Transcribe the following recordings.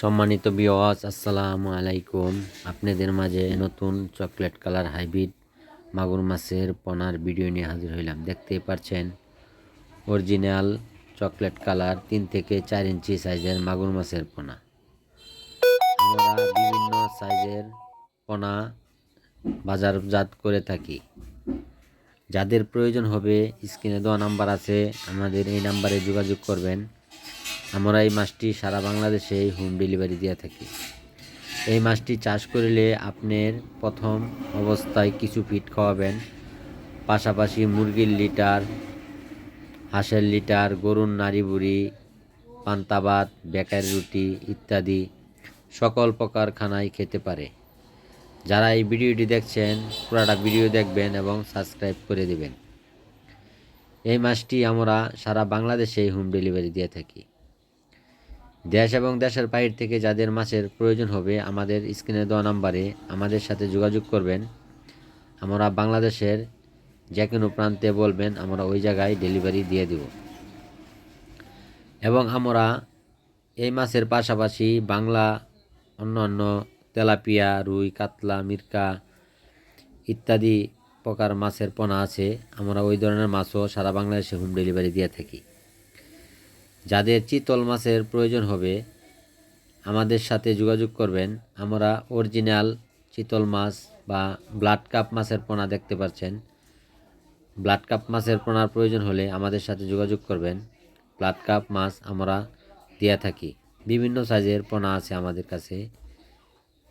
সম্মানিত বিওয়াজ আসসালামু আলাইকুম। আপনাদের মাঝে নতুন চকলেট কালার হাইব্রিড মাগুর মাছের পোনার ভিডিও নিয়ে হাজির হইলাম। দেখতেই পাচ্ছেন অরিজিনাল চকলেট কালার তিন থেকে চার ইঞ্চি সাইজের মাগুর মাছের পোনা। আমরা বিভিন্ন সাইজের পোনা বাজারজাত করে থাকি। যাদের প্রয়োজন হবে স্ক্রিনে দেওয়া নাম্বার আছে, আমাদের এই নাম্বারে যোগাযোগ করবেন। আমরা এই মাছটি সারা বাংলাদেশে হোম ডেলিভারি দিয়ে থাকি। এই মাছটি চাষ করলে আপনার প্রথম অবস্থায় কিছু ফিট খাওয়াবেন। পাশাপাশি মুরগির লিটার, হাঁসের লিটার, গরুর নাড়ি বুড়ি পান্তাবাত বেকারি রুটি ইত্যাদি সকল প্রকার খানাই খেতে পারে। যারা এই ভিডিওটি দেখছেন, পুরাটা ভিডিও দেখবেন এবং সাবস্ক্রাইব করে দেবেন। এই মাছটি আমরা সারা বাংলাদেশে হোম ডেলিভারি দিয়ে থাকি। দেশ এবং দেশের বাইরে থেকে যাদের মাছের প্রয়োজন হবে, আমাদের স্ক্রিনে দেওয়া নাম্বারে আমাদের সাথে যোগাযোগ করবেন। আমরা বাংলাদেশের যে কোনো প্রান্তে বলবেন, আমরা ওই জায়গায় ডেলিভারি দিয়ে দেব। এবং আমরা এই মাছের পাশাপাশি বাংলা অন্য অন্য তেলাপিয়া, রুই, কাতলা, মিরকা ইত্যাদি প্রকার মাছের পোনা আছে। আমরা ওই ধরনের মাছও সারা বাংলাদেশে হোম ডেলিভারি দিয়ে থাকি। যাদের চিতল মাছের প্রয়োজন হবে, আমাদের সাথে যোগাযোগ করবেন। আমরা অরিজিনাল চিতল মাছ বা ব্লাড কাপ মাছের পোনা দেখতে পাচ্ছেন। ব্লাড কাপ মাছের পোনার প্রয়োজন হলে আমাদের সাথে যোগাযোগ করবেন। ব্লাড কাপ মাছ আমরা দিয়ে থাকি। বিভিন্ন সাইজের পোনা আছে আমাদের কাছে।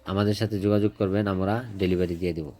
আমাদের সাথে যোগাযোগ করবেন, আমরা ডেলিভারি দিয়ে দেবো।